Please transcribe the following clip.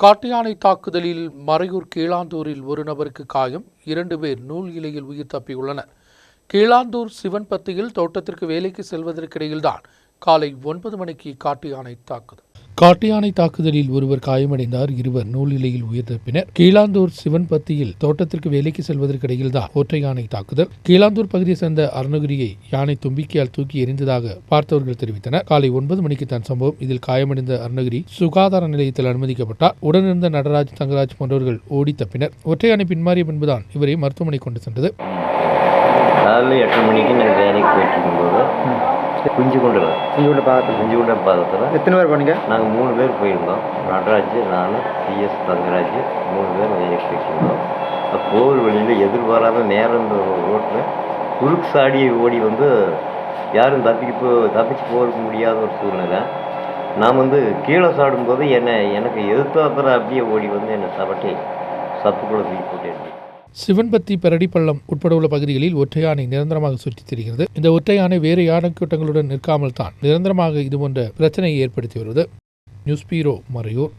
காட்டு யானை தாக்குதலில் மறையூர் கீழாந்தூரில் ஒரு நபருக்கு காயம். இரண்டு பேர் நூல் இலையில் உயிர் தப்பியுள்ளனர். கீழாந்தூர் சிவன்பத்தியில் தோட்டத்திற்கு வேலைக்கு செல்வதற்கிடையில்தான் காலை ஒன்பது மணிக்கு காட்டு யானை தாக்குதல். காட்டு யானை தாக்குதலில் ஒருவர் காயமடைந்தார் இருவர் நூல் இலையில் உயிர் தப்பினர் கீழாந்தூர் சிவன்பத்தியில் தோட்டத்திற்கு வேலைக்கு செல்வதற்கிடையில் தான் ஒற்றை யானை தாக்குதல். கீழாந்தூர் பகுதியை சேர்ந்த அருணகிரியை யானை தும்பிக்கையால் தூக்கி எறிந்ததாக பார்த்தவர்கள் தெரிவித்தனர். காலை ஒன்பது மணிக்கு தான் சம்பவம். இதில் காயமடைந்த அருணகிரி சுகாதார நிலையத்தில் அனுமதிக்கப்பட்டார். உடனிருந்த நடராஜ் தங்கராஜ் போன்றவர்கள் ஓடி தப்பினர் ஒற்றை யானை பின்மாறிய பின்புதான் இவரை மருத்துவமனை கொண்டு சென்றது. காலையில் எட்டு மணிக்கு நான் வேலைக்கு போயிட்டு குஞ்சு கொண்டு குஞ்சு கொண்ட பாகத்தில்? குஞ்சு கொண்ட பாதத்தில் எத்தனை பேர் போனீங்க? நாங்கள் மூணு பேர் போயிருந்தோம். நடராஜ் நான் சிஎஸ் தங்கராஜ் மூணு பேர் அப்போ போகிற வழியில் எதிர்பாராத நேரம் ரோட்டில் குறுக்கு சாடி ஓடி வந்து யாரும் தப்பிக்கு போ தப்பிச்சு போக முடியாத ஒரு சூழ்நிலை. நான் வந்து கீழே சாடும்போது என்னை எனக்கு எதிர்த்தாப்புற அப்படியே ஓடி வந்து என்னை சவட்டி சப்புக்குள்ள தூக்கி போட்டு சிவன்பத்தி பரடிப்பள்ளம் உட்பட உள்ள பகுதிகளில் ஒற்றை யானை நிரந்தரமாக சுற்றித் திரிகிறது. இந்த ஒற்றை யானை வேறு யானை கூட்டங்களுடன் நிற்காமல் தான் நிரந்தரமாக இதுபோன்ற பிரச்சனையை ஏற்படுத்தி வருவது நியூஸ் பீரோ மறையூர்.